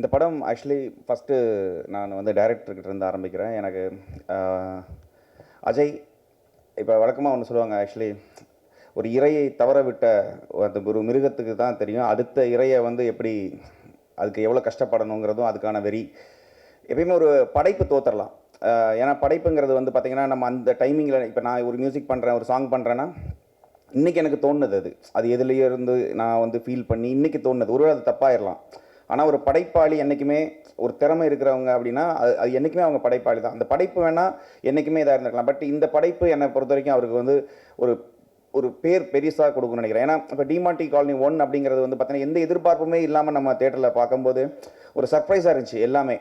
இந்த படம் actually first நான் வந்து டைரக்டர்கிட்ட இருந்து ஆரம்பிக்கிறேன். எனக்கு அஜய் இப்போ வழக்கமாக ஒன்று சொல்லுவாங்க ஆக்சுவலி ஒரு இரையை தவற விட்ட அந்த ஒரு மிருகத்துக்கு தான் தெரியும். அடுத்த இரையை வந்து எப்படி அதுக்கு எவ்வளோ கஷ்டப்படணுங்கிறதும் அதுக்கான வெறி. எப்பயுமே ஒரு படைப்பு தோத்தரலாம். ஏன்னா படைப்புங்கிறது வந்து பார்த்திங்கன்னா நம்ம அந்த டைமிங்கில் இப்போ நான் ஒரு மியூசிக் பண்ணுறேன் ஒரு சாங் பண்ணுறேன்னா இன்றைக்கி எனக்கு தோணுது அது. அது எதுலேயே இருந்து நான் வந்து ஃபீல் பண்ணி இன்றைக்கி தோணுது. ஒருவேளை அது தப்பாயிடலாம் ஆனால் ஒரு படைப்பாளி என்றைக்குமே ஒரு திறமை இருக்கிறவங்க அப்படின்னா அது அது என்றைக்குமே அவங்க படைப்பாளி தான். அந்த படைப்பு வேணால் என்றைக்குமே இதாக இருந்திருக்கலாம். பட் இந்த படைப்பு என்னை பொறுத்த வரைக்கும் அவருக்கு வந்து ஒரு ஒரு பேர் பெருசாக கொடுக்கணும்னு நினைக்கிறேன். ஏன்னா இப்போ டிமாண்டி காலனி ஒன் அப்படிங்கிறது வந்து பார்த்தீங்கன்னா எந்த எதிர்பார்ப்புமே இல்லாமல் நம்ம தேட்டரில் பார்க்கும்போது ஒரு சர்ப்ரைஸாக இருந்துச்சு எல்லாமே.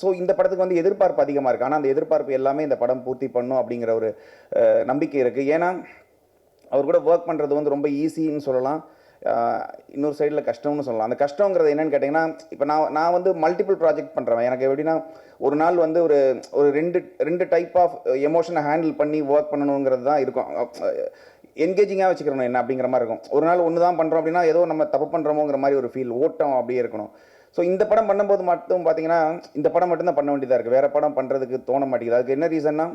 ஸோ இந்த படத்துக்கு வந்து எதிர்பார்ப்பு அதிகமாக இருக்குது ஆனால் அந்த எதிர்பார்ப்பு எல்லாமே இந்த படம் பூர்த்தி பண்ணும் அப்படிங்கிற ஒரு நம்பிக்கை இருக்குது ஏன்னா அவர் கூட ஒர்க் பண்ணுறது வந்து ரொம்ப ஈஸின்னு சொல்லலாம். இன்னொரு சைடில் கஷ்டம்னு சொல்லலாம். அந்த கஷ்டங்கிறது என்னன்னு கேட்டிங்கன்னா இப்போ நான் நான் வந்து மல்டிபிள் ப்ராஜெக்ட் பண்ணுறேன் எனக்கு எப்படின்னா ஒரு நாள் வந்து ஒரு ஒரு ரெண்டு ரெண்டு டைப் ஆஃப் எமோஷனை ஹேண்டில் பண்ணி ஒர்க் பண்ணணுங்கிறது தான் இருக்கும். என்கேஜிங்காக வச்சுக்கிறணும் என்ன அப்படிங்கிற மாதிரி இருக்கும். ஒரு நாள் ஒன்று தான் பண்ணுறோம் அப்படின்னா ஏதோ நம்ம தப்பு பண்ணுறோமோங்கிற மாதிரி ஒரு ஃபீல் ஓட்டம் அப்படியே இருக்கணும். ஸோ இந்த படம் பண்ணும்போது மட்டும் பார்த்தீங்கன்னா இந்த படம் மட்டும்தான் பண்ண வேண்டியதாக இருக்குது வேறு படம் பண்ணுறதுக்கு தோண மாட்டேங்குது. அதுக்கு என்ன ரீசன்னா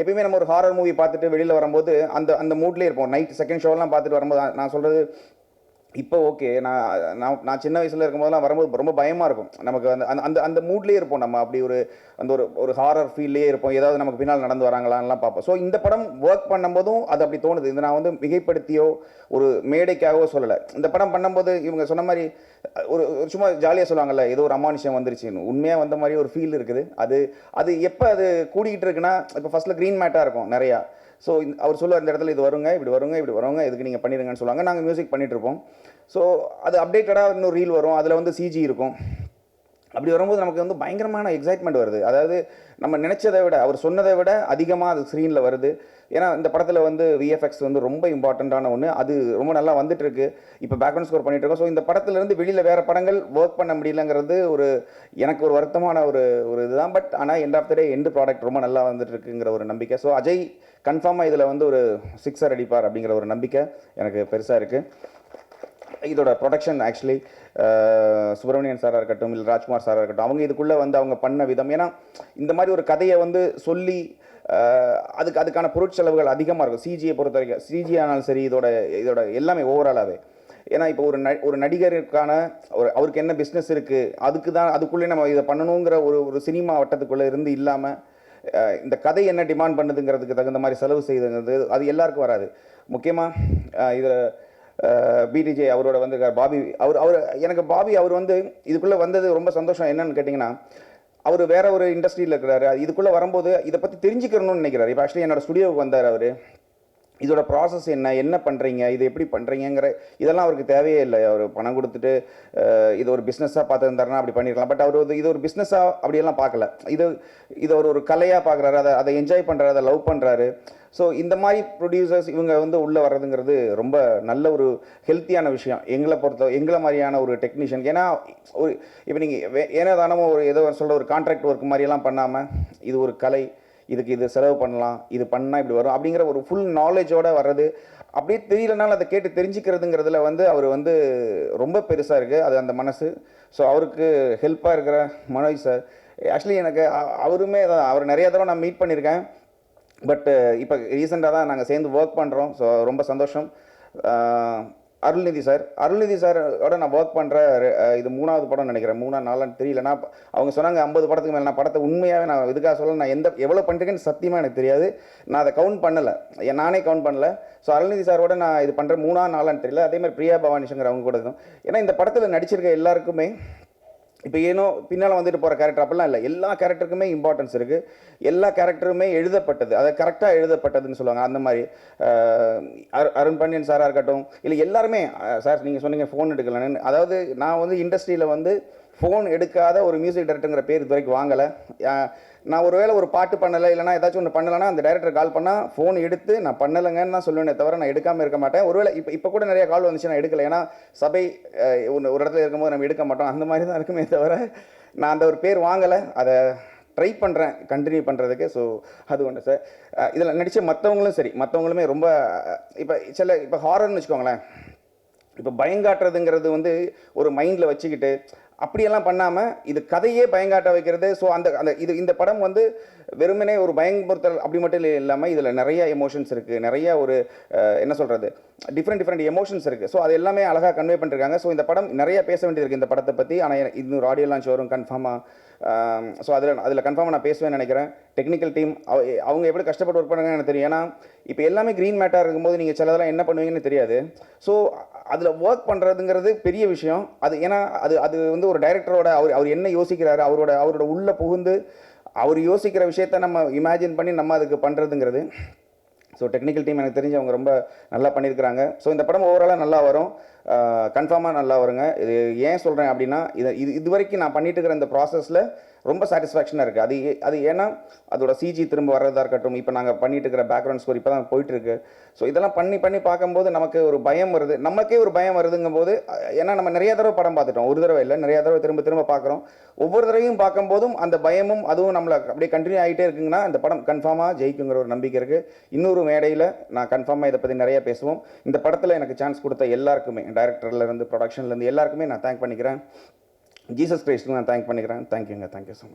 எப்பயுமே நம்ம ஒரு ஹாரர் மூவி பார்த்துட்டு வெளியில் வரும்போது அந்த அந்த மூட்லேயே இருப்போம். நைட் செகண்ட் ஷோலாம் பார்த்துட்டு வரும்போது நான் சொல்கிறது இப்போ ஓகே நான் நான் நான் சின்ன வயசில் இருக்கும்போதெல்லாம் வரும்போது ரொம்ப பயமாக இருக்கும். நமக்கு அந்த அந்த அந்த அந்த மூட்லேயே இருப்போம் நம்ம. அப்படி ஒரு அந்த ஒரு ஒரு ஹாரர் ஃபீல்லே இருப்போம். ஏதாவது நமக்கு பின்னால் நடந்து வராங்களான்லாம் பார்ப்போம். ஸோ இந்த படம் ஒர்க் பண்ணும்போதும் அது அப்படி தோணுது. இது நான் வந்து மிகைப்படுத்தியோ ஒரு மேடைக்காகவோ சொல்லலை. இந்த படம் பண்ணும்போது இவங்க சொன்ன மாதிரி ஒரு ஒரு சும்மா ஜாலியாக சொல்லுவாங்கல்ல ஏதோ ஒரு அமானுஷம் வந்துருச்சுன்னு. உண்மையாக வந்த மாதிரி ஒரு ஃபீல் இருக்குது. அது அது எப்போ அது கூடிக்கிட்டு இருக்குன்னா இப்போ ஃபஸ்ட்டில் க்ரீன் மேட்டாக இருக்கும் நிறையா. ஸோ அவர் சொல்லுவார் இந்த இடத்துல இது வருங்க இப்படி வருங்க இப்படி வருங்க இதுக்கு நீங்கள் பண்ணிடுங்கன்னு சொல்லுவாங்க. நாங்கள் மியூசிக் பண்ணிகிட்ருப்போம் இருப்போம். ஸோ அது அப்டேட்டடாக இன்னொரு ரீல் வரும். அதில் வந்து சிஜி இருக்கும். அப்படி வரும்போது நமக்கு வந்து பயங்கரமான எக்ஸைட்மெண்ட் வருது. அதாவது நம்ம நினச்சதை விட அவர் சொன்னதை விட அதிகமாக அது ஸ்க்ரீனில் வருது. ஏன்னா இந்த படத்தில் வந்து விஎஃப்எக்ஸ் வந்து ரொம்ப இம்பார்ட்டண்ட்டான ஒன்று அது ரொம்ப நல்லா வந்துட்டு இருக்கு இப்போ பேக்ரவுண்ட் ஸ்கோர் பண்ணிட்டு இருக்கோம். ஸோ இந்த படத்துலேருந்து வெளியில் வேறு படங்கள் ஒர்க் பண்ண முடியலங்கிறது ஒரு எனக்கு ஒரு வருத்தமான ஒரு ஒரு இதுதான். பட் ஆனால் end of the day end product ரொம்ப நல்லா வந்துட்டு இருக்குங்கிற ஒரு நம்பிக்கை. ஸோ அஜய் கன்ஃபார்மாக இதில் வந்து ஒரு சிக்ஸர் அடிப்பார் அப்படிங்கிற ஒரு நம்பிக்கை எனக்கு பெருசாக இருக்குது இதோட ப்ரொடக்ஷன் ஆக்சுவலி சுப்பிரமணியன் சாராக இருக்கட்டும் இல்லை ராஜ்குமார் சாராக இருக்கட்டும் அவங்க இதுக்குள்ளே வந்து அவங்க பண்ண விதம். ஏன்னா இந்த மாதிரி ஒரு கதையை வந்து சொல்லி அதுக்கு அதுக்கான பொருட்செலவுகள் அதிகமாக இருக்கும். சிஜியை பொறுத்த வரைக்கும். சிஜி ஆனாலும் சரி இதோட இதோட எல்லாமே ஓவராலாகவே ஏன்னா இப்போ ஒரு ந ஒரு நடிகருக்கான ஒரு அவருக்கு என்ன பிஸ்னஸ் இருக்குது அதுக்கு தான் அதுக்குள்ளே நம்ம இதை பண்ணணுங்கிற ஒரு ஒரு சினிமா வட்டத்துக்குள்ளே இருந்து இல்லாமல் இந்த கதை என்ன டிமாண்ட் பண்ணுதுங்கிறதுக்கு தகுந்த மாதிரி செலவு செய்யுதுங்கிறது அது எல்லாருக்கும் வராது. முக்கியமாக இதில் பிடிஜே அவரோட வந்திருக்கார் பாபி அவர் அவர் எனக்கு பாபி அவர் வந்து இதுக்குள்ளே வந்தது ரொம்ப சந்தோஷம். என்னன்னு கேட்டிங்கன்னா அவர் வேற ஒரு இண்டஸ்ட்ரியில் இருக்கிறாரு. இதுக்குள்ளே வரும்போது இதை பற்றி தெரிஞ்சுக்கணும்னு நினைக்கிறாரு. இப்போ ஆக்சுவலி என்னோட ஸ்டுடியோவுக்கு வந்தார் அவர். இதோட ப்ராசஸ் என்ன? என்ன பண்ணுறீங்க இது எப்படி பண்ணுறீங்கிற இதெல்லாம் அவருக்கு தேவையே இல்லை. அவர் பணம் கொடுத்துட்டு இது ஒரு பிஸ்னஸாக பார்த்துருந்தாருன்னா அப்படி பண்ணிருக்கலாம். பட் அவர் வந்து இது ஒரு பிஸ்னஸாக அப்படியெல்லாம் பார்க்கல. இது இது அவர் ஒரு கலையாக பார்க்குறாரு. அதை அதை என்ஜாய் பண்ணுறாரு அதை லவ் பண்ணுறாரு ஸோ இந்த மாதிரி ப்ரொடியூசர்ஸ் இவங்க வந்து உள்ளே வர்றதுங்கிறது ரொம்ப நல்ல ஒரு ஹெல்த்தியான விஷயம். எங்களை பொறுத்த எங்களை மாதிரியான ஒரு டெக்னீஷியன் ஏன்னா ஒரு இப்போ நீங்கள் ஏனோ தானமோ ஒரு ஏதோ சொல்ல ஒரு கான்ட்ராக்ட் ஒர்க் மாதிரியெல்லாம் பண்ணாமல் இது ஒரு கலை. இதுக்கு இது செலவு பண்ணலாம் இது பண்ணால் இப்படி வரும் அப்படிங்கிற ஒரு ஃபுல் நாலேஜோடு வர்றது. அப்படியே தெரியலனாலும் அதை கேட்டு தெரிஞ்சுக்கிறதுங்கிறதுல வந்து அவர் வந்து ரொம்ப பெருசாக இருக்குது அது அந்த மனசு. ஸோ அவருக்கு ஹெல்ப்பாக இருக்கிற மனோஜ் சார் ஆக்சுவலி எனக்கு அவருமே அவர் நிறைய தடவை நான் மீட் பண்ணியிருக்கேன் பட் இப்போ ரீசெண்டாக தான் நாங்கள் சேர்ந்து ஒர்க் பண்ணுறோம் ஸோ ரொம்ப சந்தோஷம். அருள்நிதி சார் அருள்நிதி சாரோட நான் ஒர்க் பண்ணுற இது மூணாவது படம் நினைக்கிறேன். மூணா நாலான்னு தெரியல. நான் அவங்க சொன்னாங்க ஐம்பது படத்துக்கு மேலே. நான் படத்தை உண்மையாகவே நான் இதுக்காக சொல்ல நான் எந்த எவ்வளோ பண்ணிருக்கேன்னு சத்தியமாக எனக்கு தெரியாது. நான் அதை கவுண்ட் பண்ணலை. நானே கவுண்ட் பண்ணல. ஸோ அருள்நிதி சாரோட நான் இது பண்ணுற மூணா நாலான்னு தெரியல. அதே மாதிரி பிரியா பவானி சங்கர் அவங்க கூட இருக்கும் ஏன்னா இந்த படத்தில் நடிச்சிருக்க எல்லாருக்குமே இப்போ ஏனோ பின்னால் வந்துட்டு போகிற கேரக்டர் அப்படிலாம் இல்லை. எல்லா கேரக்டருக்குமே இம்பார்ட்டன்ஸ் இருக்குது எல்லா கேரக்டருமே எழுதப்பட்டது. அதை கரெக்டாக எழுதப்பட்டதுன்னு சொல்லுவாங்க. அந்த மாதிரி அரு- அருண் பாண்டியன் சாராக இருக்கட்டும் இல்லை எல்லாருமே சார் நீங்கள் சொன்னீங்க ஃபோன் எடுக்கலன்னு. அதாவது நான் வந்து இண்டஸ்ட்ரியில் வந்து ஃபோன் எடுக்காத ஒரு மியூசிக் டைரக்டருங்கிற பேர் இது வரைக்கும் வாங்கலை நான் ஒரு வேளை ஒரு பாட்டு பண்ணலை இல்லைனா ஏதாச்சும் ஒன்று பண்ணலைன்னா அந்த டைரக்டர் கால் பண்ணால் ஃபோன் எடுத்து நான் பண்ணலைங்கன்னு தான் சொல்லுவேனே தவிர நான் எடுக்காமல் இருக்க மாட்டேன். ஒருவேளை இப்போ இப்போ கூட நிறைய கால் வந்துச்சு நான் எடுக்கலை. ஏன்னா சபை ஒன்று ஒரு இடத்துல இருக்கும்போது நம்ம எடுக்க மாட்டோம். அந்த மாதிரி தான் இருக்குமே தவிர நான் அந்த ஒரு பேர் வாங்கலை. அதை ட்ரை பண்ணுறேன் கண்டினியூ பண்ணுறதுக்கு ஸோ அது ஒன்று சார் இதில் நடித்த மற்றவங்களும் சரி மற்றவங்களுமே ரொம்ப இப்போ சில இப்போ ஹாரர்னு வச்சுக்கோங்களேன். இப்போ பயங்காட்டுறதுங்கிறது வந்து ஒரு மைண்டில் வச்சுக்கிட்டு அப்படியெல்லாம் பண்ணாமல் இது கதையே பயங்காட்ட வைக்கிறது. ஸோ அந்த அந்த இது இந்த படம் வந்து வெறுமனே ஒரு பயன்படுத்தல் அப்படி மட்டும் இல்லாமல் இதில் நிறைய எமோஷன்ஸ் இருக்குது நிறைய ஒரு என்ன சொல்கிறது டிஃப்ரெண்ட் டிஃப்ரெண்ட் எமோஷன்ஸ் இருக்குது ஸோ அது எல்லாமே அழகாக கன்வே பண்ணிருக்காங்க. ஸோ இந்த படம் நிறைய பேச வேண்டியது இருக்குது இந்த படத்தை பற்றி ஆனால் இன்னொரு ஆடியோ லான்ச் வரும் கன்ஃபார்மாக ஸோ அதில் அதில் கன்ஃபார்மாக நான் பேசுவேன் நினைக்கிறேன். டெக்னிக்கல் டீம் அவங்க எப்படி கஷ்டப்பட்டு ஒர்க் பண்ணுறாங்கன்னு எனக்கு தெரியும். ஏன்னா இப்போ எல்லாமே க்ரீன் மேட்டாக இருக்கும்போது நீங்கள் சிலதெல்லாம் என்ன பண்ணுவீங்கன்னு தெரியாது. ஸோ அதில் ஒர்க் பண்ணுறதுங்கிறது பெரிய விஷயம். அது ஏன்னா அது அது வந்து ஒரு டைரக்டரோட அவர் அவர் என்ன யோசிக்கிறாரு அவரோட அவரோட உள்ளே புகுந்து அவர் யோசிக்கிற விஷயத்த நம்ம இமேஜின் பண்ணி நம்ம அதுக்கு பண்ணுறதுங்கிறது ஸோ டெக்னிக்கல் டீம் எனக்கு தெரிஞ்சு அவங்க ரொம்ப நல்லா பண்ணியிருக்கிறாங்க. ஸோ இந்த படம் ஓவராலாக நல்லா வரும். கன்ஃபார்மாக நல்லா வருங்க. இது ஏன் சொல்கிறேன் அப்படின்னா இது இது இது வரைக்கும் நான் பண்ணிட்டு இருக்கிற இந்த ப்ராசஸில் ரொம்ப சாட்டிஸ்ஃபேக்ஷனாக இருக்குது அது அது ஏன்னா அதோட சிஜி திரும்ப வர்றதா இருக்கட்டும் இப்போ நாங்கள் பண்ணிட்டு இருக்கிற பேக்ரவுண்ட் ஸ்கோர் இப்போ தான் போயிட்டுருக்கு ஸோ இதெல்லாம் பண்ணி பண்ணி பார்க்கும்போது நமக்கு ஒரு பயம் வருது. நமக்கே ஒரு பயம் வருதுங்கும் போது ஏன்னா நம்ம நிறைய தடவை படம் பார்த்துட்டோம். ஒரு தடவை இல்லை நிறைய தடவை திரும்ப திரும்ப பார்க்குறோம். ஒவ்வொரு தடவையும் பார்க்கும்போதும் அந்த பயமும் அதுவும் நம்மளை அப்படியே கண்டினியூ ஆகிட்டே இருக்குங்கன்னா அந்த படம் கன்ஃபார்மாக ஜெயிக்குங்கிற ஒரு நம்பிக்கை இருக்குது இன்னொரு மேடையில் நான் கன்ஃபார்மாக இதை பற்றி நிறைய பேசுவோம். இந்த படத்தில் எனக்கு சான்ஸ் கொடுத்த எல்லாருக்குமே டேரக்டர்லேருந்து ப்ரொடக்ஷன்லேருந்து எல்லாருக்குமே நான் தேங்க் பண்ணிக்கிறேன். ஜீசஸ் கிரைஸ்ட்டுக்கு நான் தேங்க் பண்ணிக்கிறேன். தேங்க்யூங்க தேங்க்யூ ஸோ மச்